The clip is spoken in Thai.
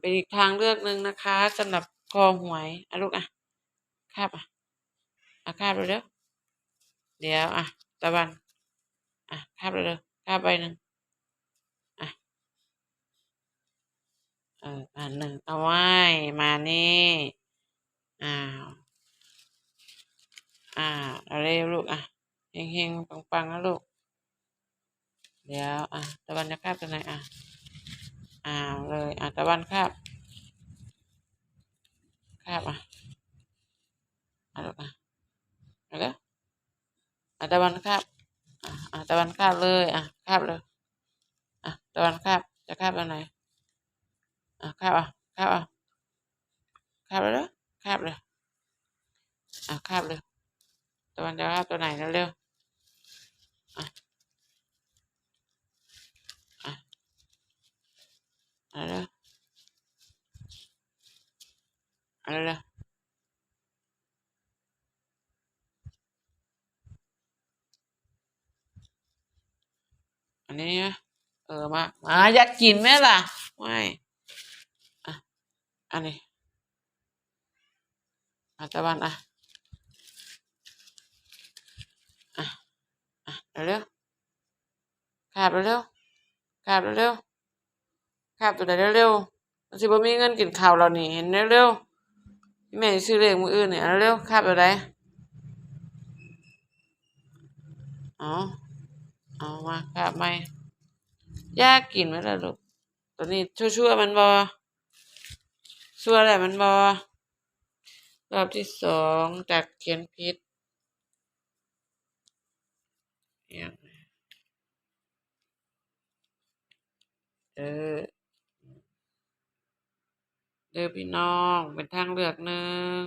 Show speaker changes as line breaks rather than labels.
เป็นอีกทางเลือกหนึ่งนะคะสำหรับคอหวยอะลูกอะคาบอะอะคาบเร็วเดี๋ยวอะตะวันอะคาบเร็วคาบใบหนึ่งอะเอออันหนึ่งเอาไว้มานี่อ้าวอ่าเอาเร็วลูกอะเฮงๆปังๆนะลูกเดี๋ยวอะตะวันจะคาบตัวไหนอะ อ้าเลยอะตะวันคาบคาบอะอะลูกอะเอาแล้วอะตะวันคาบอะอะตะวันคาบเลยอะคาบเลยอะตะวันคาบจะคาบตัวไหนอะคาบอะคาบอะคาบเลยเด้อคาบเลยอะคาบเลยตะวันจะคาบตัวไหนเร็วๆอะ อาเร็วเอาเร็วอันนี้นะเออมา มาอยากกินไหมล่ะ ไม่อะอันนี้อะตะวันอะอะอะเร็วๆคาบเร็วๆคาบเร็วๆ คาบตัวไหนเร็วๆมันสิบ่มีเงินกินข้าวเรานี่เห็นเร็วๆพี่แม่ซื้อเลขมืออื่นนี่เอาเร็วๆคาบตัวไหนอ๋อเอามาคาบใหม่ยากกินไหมล่ะลูกตัวนี้ชั่วๆมันบ่ชั่วแล้วมันบ่รอบที่สองจากเขียนผิดอย่างเออ เด้อพี่น้อง เป็นทางเลือกหนึ่ง